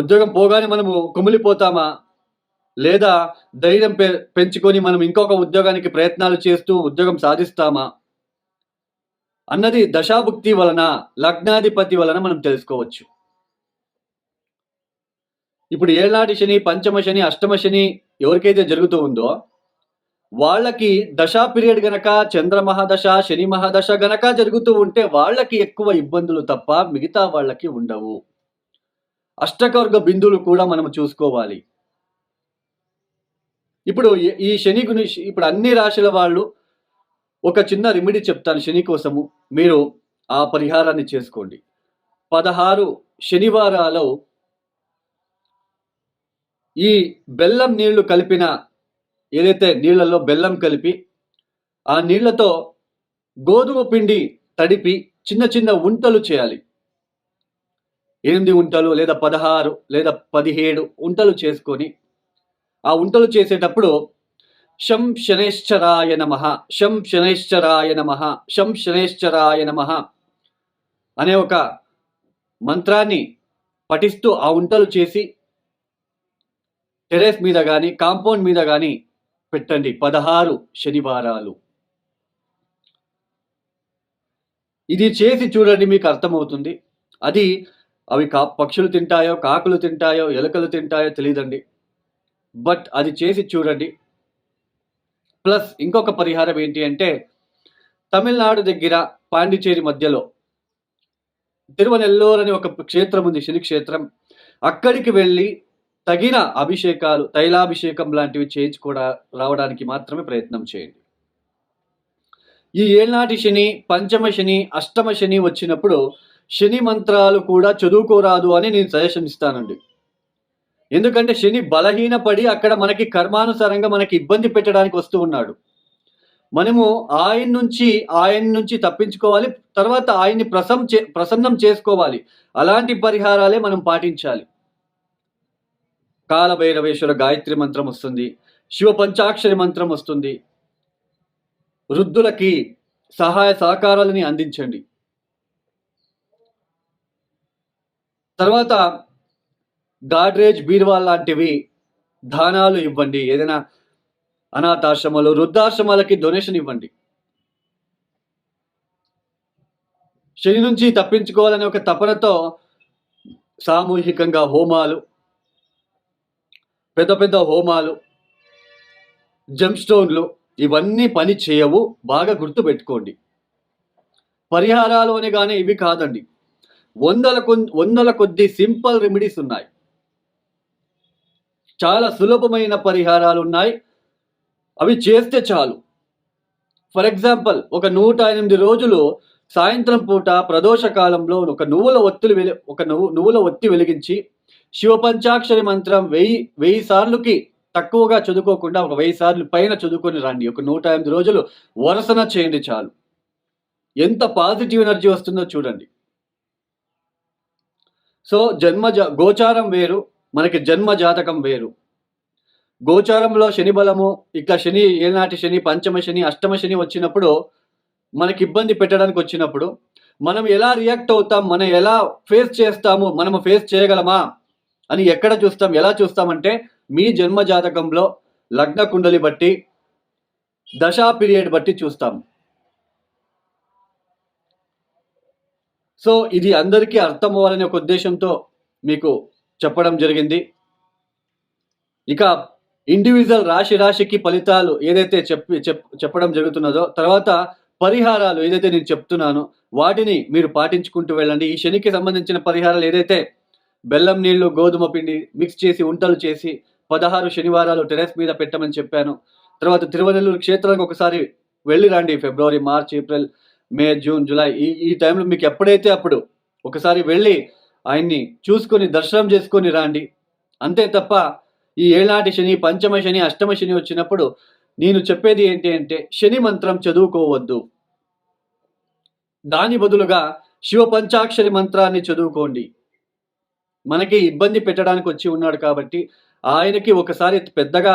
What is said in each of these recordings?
ఉద్యోగం పోగానే మనము కుమిలిపోతామా? లేదా ధైర్యం పె పెంచుకొని మనం ఇంకొక ఉద్యోగానికి ప్రయత్నాలు చేస్తూ ఉద్యోగం సాధిస్తామా? అన్నది దశాభుక్తి వలన లగ్నాధిపతి వలన మనం తెలుసుకోవచ్చు. ఇప్పుడు ఏళ్ళనాటి శని పంచమ శని అష్టమ శని ఎవరికైతే జరుగుతూ ఉందో వాళ్ళకి దశా పీరియడ్ గనక చంద్ర మహాదశ శని మహాదశ గనక జరుగుతూ ఉంటే వాళ్ళకి ఎక్కువ ఇబ్బందులు తప్ప మిగతా వాళ్ళకి ఉండవు. అష్టకవర్గ బిందువులు కూడా మనం చూసుకోవాలి. ఇప్పుడు ఈ- శని గురించి ఇప్పుడు అన్ని రాశుల వాళ్ళు ఒక చిన్న రెమెడీ చెప్తాను శని కోసము. మీరు ఆ పరిహారాన్ని చేసుకోండి. పదహారు శనివారాలు ఈ బెల్లం నీళ్ళు కలిపిన ఏదైతే నీళ్ళలో బెల్లం కలిపి ఆ నీళ్ళతో గోధుమ పిండి తడిపి చిన్న చిన్న ఉంటలు చేయాలి. ఎనిమిది ఉంటలు లేదా పదహారు లేదా పదిహేడు ఉంటలు చేసుకొని ఆ ఉంటలు చేసేటప్పుడు శం శనేశ్చరాయ నమ శం శనేశ్చరాయ నమ శం శనేశ్చరాయ నమ అనే ఒక మంత్రాన్ని పఠిస్తూ ఆ ఉంటలు చేసి టెరెస్ మీద కానీ కాంపౌండ్ మీద కానీ పెట్టండి. పదహారు శనివారాలు. ఇది చేసి చూడండి మీకు అర్థమవుతుంది. అది అవి కా పక్షులు తింటాయో కాకులు తింటాయో ఎలుకలు తింటాయో తెలియదండి బట్ అది చేసి చూడండి. ప్లస్ ఇంకొక పరిహారం ఏంటి అంటే తమిళనాడు దగ్గర పాండిచేరి మధ్యలో తిరువనెల్లూరు అని ఒక క్షేత్రం ఉంది శని క్షేత్రం. అక్కడికి వెళ్ళి తగిన అభిషేకాలు తైలాభిషేకం లాంటివి చేయించుకోవడా రావడానికి మాత్రమే ప్రయత్నం చేయండి. ఈ ఏళ్నాటి శని పంచమ శని అష్టమ శని వచ్చినప్పుడు శని మంత్రాలు కూడా చదువుకోరాదు అని నేను సజెషన్ ఇస్తానండి. ఎందుకంటే శని బలహీనపడి అక్కడ మనకి కర్మానుసారంగా మనకి ఇబ్బంది పెట్టడానికి వస్తూ ఉన్నాడు. మనము ఆయన నుంచి ఆయన నుంచి తప్పించుకోవాలి తర్వాత ఆయన్ని ప్రసం చే ప్రసన్నం చేసుకోవాలి. అలాంటి పరిహారాలే మనం పాటించాలి. కాలభైరవేశ్వర గాయత్రి మంత్రం వస్తుంది శివ పంచాక్షరి మంత్రం వస్తుంది. వృద్ధులకి సహాయ సహకారాలని అందించండి. తర్వాత గాడ్రేజ్ బీర్వాల్ లాంటివి దానాలు ఇవ్వండి. ఏదైనా అనాథాశ్రమాలు వృద్ధాశ్రమాలకి డొనేషన్ ఇవ్వండి. శని నుంచి తప్పించుకోవాలనే ఒక తపనతో సామూహికంగా హోమాలు పెద్ద పెద్ద హోమాలు జంప్స్టోన్లు ఇవన్నీ పని చేయవు. బాగా గుర్తుపెట్టుకోండి. పరిహారాలు అని కానీ ఇవి కాదండి. వందల కొన్- వందల కొద్ది సింపుల్ రెమెడీస్ ఉన్నాయి. చాలా సులభమైన పరిహారాలు ఉన్నాయి. అవి చేస్తే చాలు. ఫర్ ఎగ్జాంపుల్ ఒక నూట ఎనిమిది రోజులు సాయంత్రం పూట ప్రదోష కాలంలో ఒక నువ్వుల ఒత్తులు వెలి ఒక నువ్వు నువ్వుల ఒత్తి వెలిగించి శివ పంచాక్షరి మంత్రం వెయ్యి వెయ్యి సార్లుకి తక్కువగా చదువుకోకుండా ఒక వెయ్యి సార్లు పైన చదువుకొని రండి. ఒక నూట ఎనిమిది రోజులు వరసన చేయండి చాలు. ఎంత పాజిటివ్ ఎనర్జీ వస్తుందో చూడండి. సో జన్మ జా- గోచారం వేరు మనకి జన్మ జాతకం వేరు. గోచారంలో శని బలము ఇక శని ఏనాటి శని పంచమ శని అష్టమ శని వచ్చినప్పుడు మనకి ఇబ్బంది పెట్టడానికి వచ్చినప్పుడు మనం ఎలా రియాక్ట్ అవుతాం మనం ఎలా ఫేస్ చేస్తాము మనం ఫేస్ చేయగలమా అని ఎక్కడ చూస్తాం ఎలా చూస్తామంటే మీ జన్మ జాతకంలో లగ్న కుండలి బట్టి దశా పీరియడ్ బట్టి చూస్తాం. సో ఇది అందరికీ అర్థం అవ్వాలనే ఒక ఉద్దేశంతో మీకు చెప్పడం జరిగింది. ఇక ఇండివిజువల్ రాశి రాశికి ఫలితాలు ఏదైతే చెప్పి చెప్ చెప్పడం జరుగుతున్నదో తర్వాత పరిహారాలు ఏదైతే నేను చెప్తున్నానో వాటిని మీరు పాటించుకుంటూ వెళ్ళండి. ఈ శనికి సంబంధించిన పరిహారాలు ఏదైతే బెల్లం నీళ్ళు గోధుమ పిండి మిక్స్ చేసి ఉంటలు చేసి పదహారు శనివారాలు టెరెస్ మీద పెట్టమని చెప్పాను. తర్వాత తిరువనెల్లూరు క్షేత్రానికి ఒకసారి వెళ్ళి రండి. February March April May June July ఈ ఈ టైంలో మీకు ఎప్పుడైతే అప్పుడు ఒకసారి వెళ్ళి ఆయన్ని చూసుకొని దర్శనం చేసుకొని రండి. అంతే తప్ప ఈ ఏనాటి శని పంచమ శని అష్టమ శని వచ్చినప్పుడు నేను చెప్పేది ఏంటి అంటే శని మంత్రం చదువుకోవద్దు. దాని బదులుగా శివ పంచాక్షరి మంత్రాన్ని చదువుకోండి. మనకి ఇబ్బంది పెట్టడానికి వచ్చి ఉన్నాడు కాబట్టి ఆయనకి ఒకసారి పెద్దగా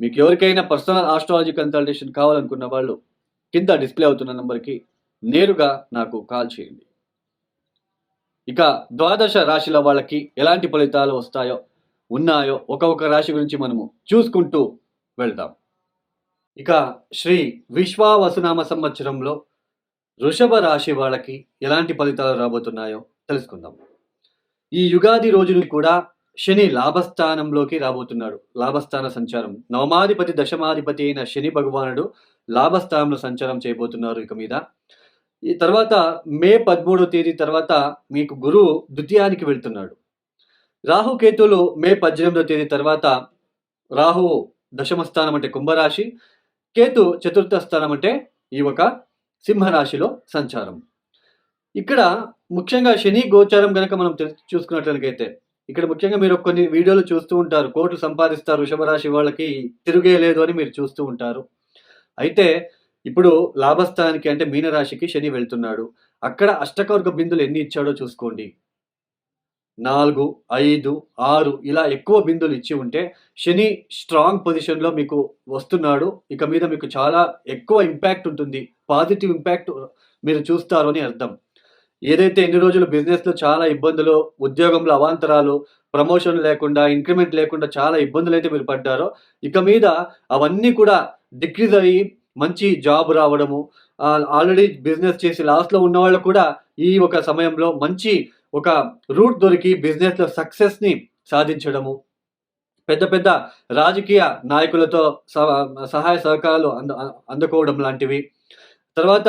మీకు ఎవరికైనా పర్సనల్ ఆస్ట్రాలజీ కన్సల్టేషన్ కావాలనుకున్న వాళ్ళు కింద డిస్ప్లే అవుతున్న నెంబర్కి నేరుగా నాకు కాల్ చేయండి. ఇక ద్వాదశ రాశిల వాళ్ళకి ఎలాంటి ఫలితాలు వస్తాయో ఉన్నాయో ఒక్కొక్క రాశి గురించి మనము చూసుకుంటూ వెళ్దాం. ఇక శ్రీ విశ్వావసునామ సంవత్సరంలో వృషభ రాశి వాళ్ళకి ఎలాంటి ఫలితాలు రాబోతున్నాయో తెలుసుకుందాం. ఈ యుగాది రోజుని కూడా శని లాభస్థానంలోకి రాబోతున్నాడు. లాభస్థాన సంచారం. నవమాధిపతి దశమాధిపతి అయిన శని భగవానుడు లాభస్థానంలో సంచారం చేయబోతున్నారు ఇక మీద. ఈ తర్వాత మే పదమూడో తేదీ తర్వాత మీకు గురువు ద్వితీయానికి వెళ్తున్నాడు. రాహుకేతులు మే పద్దెనిమిదో తేదీ తర్వాత రాహు దశమ స్థానం అంటే కుంభరాశి కేతు చతుర్థ స్థానం అంటే ఈ ఒక సింహరాశిలో సంచారం. ఇక్కడ ముఖ్యంగా శని గోచారం కనుక మనం తెలు- చూసుకున్నట్లయితే ఇక్కడ ముఖ్యంగా మీరు కొన్ని వీడియోలు చూస్తూ ఉంటారు. కోట్లు సంపాదిస్తారు వృషభరాశి వాళ్ళకి. తిరుగే లేదు అని మీరు చూస్తూ ఉంటారు. అయితే ఇప్పుడు లాభస్థానానికి అంటే మీనరాశికి శని వెళ్తున్నాడు. అక్కడ అష్టకవర్గ బిందులు ఎన్ని ఇచ్చాడో చూసుకోండి. నాలుగు ఐదు ఆరు ఇలా ఎక్కువ బిందులు ఇచ్చి ఉంటే శని స్ట్రాంగ్ పొజిషన్లో మీకు వస్తున్నాడు. ఇక మీద మీకు చాలా ఎక్కువ ఇంపాక్ట్ ఉంటుంది. పాజిటివ్ ఇంపాక్ట్ మీరు చూస్తారు అని అర్థం. ఏదైతే ఎన్ని రోజులు బిజినెస్లో చాలా ఇబ్బందులు ఉద్యోగంలో అవాంతరాలు ప్రమోషన్ లేకుండా ఇంక్రిమెంట్ లేకుండా చాలా ఇబ్బందులు అయితే మీరు పడ్డారో ఇక మీద అవన్నీ కూడా డిక్రీజ్ అయ్యి మంచి జాబ్ రావడము ఆల్రెడీ బిజినెస్ చేసి లాస్ట్లో ఉన్న వాళ్ళు కూడా ఈ ఒక సమయంలో మంచి ఒక రూట్ దొరికి బిజినెస్లో సక్సెస్ని సాధించడము పెద్ద పెద్ద రాజకీయ నాయకులతో సహ- సహాయ సహకారాలు అంద అందుకోవడం లాంటివి. తర్వాత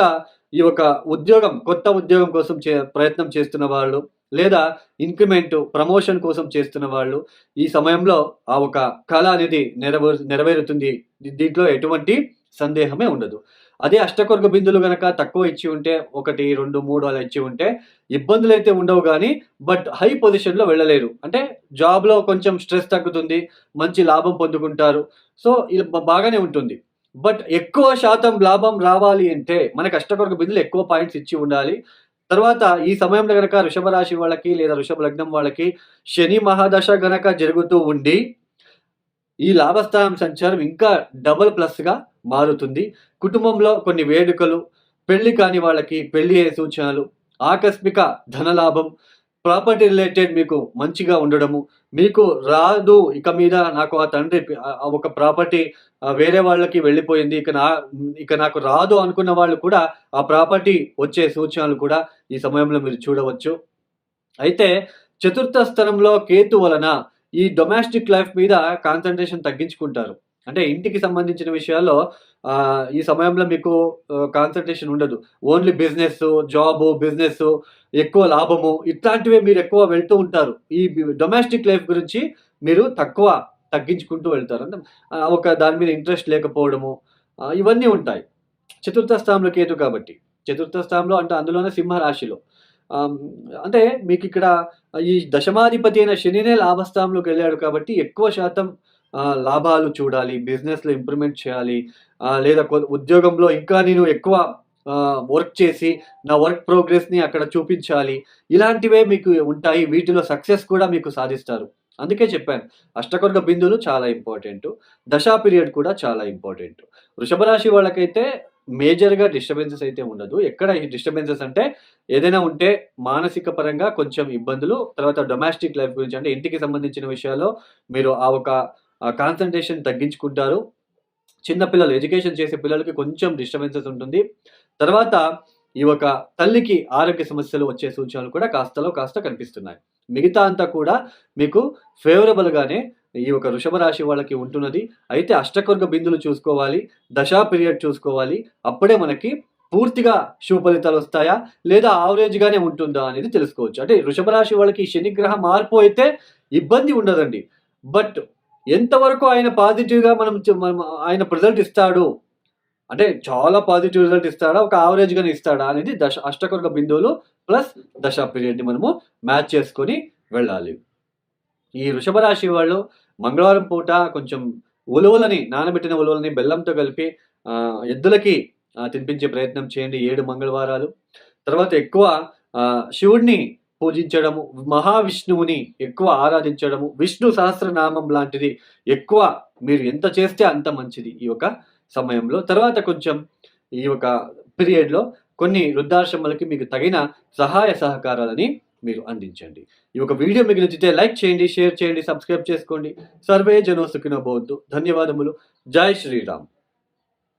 ఈ యొక్క ఉద్యోగం కొత్త ఉద్యోగం కోసం చే ప్రయత్నం చేస్తున్న వాళ్ళు లేదా ఇంక్రిమెంట్ ప్రమోషన్ కోసం చేస్తున్న వాళ్ళు ఈ సమయంలో ఆ ఒక కళ అనేది నెరవే నెరవేరుతుంది. దీంట్లో ఎటువంటి సందేహమే ఉండదు. అదే అష్టకొర్గ బిందులు గనక తక్కువ ఇచ్చి ఉంటే ఒకటి రెండు మూడు అలా ఇచ్చి ఉంటే ఇబ్బందులు అయితే ఉండవు కానీ బట్ హై పొజిషన్లో వెళ్ళలేరు. అంటే జాబ్లో కొంచెం స్ట్రెస్ తగ్గుతుంది మంచి లాభం పొందుకుంటారు. సో ఇది బాగానే ఉంటుంది. బట్ ఎక్కువ శాతం లాభం రావాలి అంటే మన కష్టకొరకు బిందులు ఎక్కువ పాయింట్స్ ఇచ్చి ఉండాలి. తర్వాత ఈ సమయంలో గనక వృషభ రాశి వాళ్ళకి లేదా వృషభ లగ్నం వాళ్ళకి శని మహాదశ గనక జరుగుతూ ఉండి ఈ లాభస్థానం సంచారం ఇంకా డబుల్ ప్లస్గా మారుతుంది. కుటుంబంలో కొన్ని వేడుకలు పెళ్ళి కాని వాళ్ళకి పెళ్ళి అయ్యే సూచనలు ఆకస్మిక ధనలాభం ప్రాపర్టీ రిలేటెడ్ మీకు మంచిగా ఉండడము. మీకు రాదు ఇక మీద నాకు ఆ తండ్రి ఒక ప్రాపర్టీ వేరే వాళ్ళకి వెళ్ళిపోయింది. ఇక నా ఇక నాకు రాదు అనుకున్న వాళ్ళు కూడా ఆ ప్రాపర్టీ వచ్చే సూచనలు కూడా ఈ సమయంలో మీరు చూడవచ్చు. అయితే చతుర్థ స్థలంలో కేతు వలన ఈ డొమెస్టిక్ లైఫ్ మీద కాన్సన్ట్రేషన్ తగ్గించుకుంటారు. అంటే ఇంటికి సంబంధించిన విషయాల్లో ఈ సమయంలో మీకు కాన్సన్ట్రేషన్ ఉండదు. ఓన్లీ బిజినెస్ జాబ్ బిజినెస్ ఎక్కువ లాభము ఇట్లాంటివే మీరు ఎక్కువ వెళ్తూ ఉంటారు. ఈ డొమెస్టిక్ లైఫ్ గురించి మీరు తక్కువ తగ్గించుకుంటూ వెళ్తారు. అంటే ఒక దాని మీద ఇంట్రెస్ట్ లేకపోవడము ఇవన్నీ ఉంటాయి. చతుర్థ స్థానంలో కేతు కాబట్టి. చతుర్థ స్థానంలో అంటే అందులోనే సింహరాశిలో. అంటే మీకు ఇక్కడ ఈ దశమాధిపతి అయిన శనినే లాభస్థానంలోకి వెళ్ళాడు కాబట్టి ఎక్కువ శాతం లాభాలు చూడాలి బిజినెస్లో ఇంప్రూవ్మెంట్ చేయాలి లేదా ఉద్యోగంలో ఇంకా నేను ఎక్కువ వర్క్ చేసి నా వర్క్ ప్రోగ్రెస్ని అక్కడ చూపించాలి. ఇలాంటివే మీకు ఉంటాయి వీటిలో సక్సెస్ కూడా మీకు సాధిస్తారు. అందుకే చెప్పాను అష్టకొర్గ బిందువులు చాలా ఇంపార్టెంట్ దశా పీరియడ్ కూడా చాలా ఇంపార్టెంట్. వృషభ రాశి వాళ్ళకైతే మేజర్గా డిస్టర్బెన్సెస్ అయితే ఉండదు. ఎక్కడ ఈ డిస్టర్బెన్సెస్ అంటే ఏదైనా ఉంటే మానసిక పరంగా కొంచెం ఇబ్బందులు తర్వాత డొమెస్టిక్ లైఫ్ గురించి అంటే ఇంటికి సంబంధించిన విషయాల్లో మీరు ఆ ఒక కాన్సన్ట్రేషన్ తగ్గించుకుంటారు. చిన్నపిల్లలు ఎడ్యుకేషన్ చేసే పిల్లలకి కొంచెం డిస్టర్బెన్సెస్ ఉంటుంది. తర్వాత ఈ ఒక తల్లికి ఆరోగ్య సమస్యలు వచ్చే సూచనలు కూడా కాస్తలో కాస్త కనిపిస్తున్నాయి. మిగతా అంతా కూడా మీకు ఫేవరబుల్గానే ఈ ఒక వృషభ రాశి వాళ్ళకి ఉంటున్నది. అయితే అష్టకర్గ బిందులు చూసుకోవాలి దశా పీరియడ్ చూసుకోవాలి. అప్పుడే మనకి పూర్తిగా శుభ ఫలితాలు వస్తాయా? లేదా ఆవరేజ్గానే ఉంటుందా అనేది తెలుసుకోవచ్చు. అంటే వృషభ రాశి వాళ్ళకి శనిగ్రహ మార్పు అయితే ఇబ్బంది ఉండదండి. బట్ ఎంతవరకు ఆయన పాజిటివ్గా మనం మనం ఆయన రిజల్ట్ ఇస్తాడు? అంటే చాలా పాజిటివ్ రిజల్ట్ ఇస్తాడా? ఒక యావరేజ్గానే ఇస్తాడా? అనేది దశ అష్టకొరక బిందువులు ప్లస్ దశ పీరియడ్ని మనము మ్యాచ్ చేసుకొని వెళ్ళాలి. ఈ వృషభ రాశి వాళ్ళు మంగళవారం పూట కొంచెం ఉలువలని నానబెట్టిన ఉలువలని బెల్లంతో కలిపి ఎద్దులకి తినిపించే ప్రయత్నం చేయండి. ఏడు మంగళవారాలు. తర్వాత ఎక్కువ శివుడిని పూజించడము మహావిష్ణువుని ఎక్కువ ఆరాధించడము విష్ణు సహస్రనామం లాంటిది ఎక్కువ మీరు ఎంత చేస్తే అంత మంచిది ఈ యొక్క సమయంలో. తర్వాత కొంచెం ఈ యొక్క పీరియడ్లో కొన్ని వృద్ధాశ్రమాలకి మీకు తగిన సహాయ సహకారాలని మీరు అందించండి. ఈ యొక్క వీడియో మీకు నచ్చితే లైక్ చేయండి షేర్ చేయండి సబ్స్క్రైబ్ చేసుకోండి. సర్వే జనో సుఖినో ధన్యవాదములు. జై శ్రీరామ్.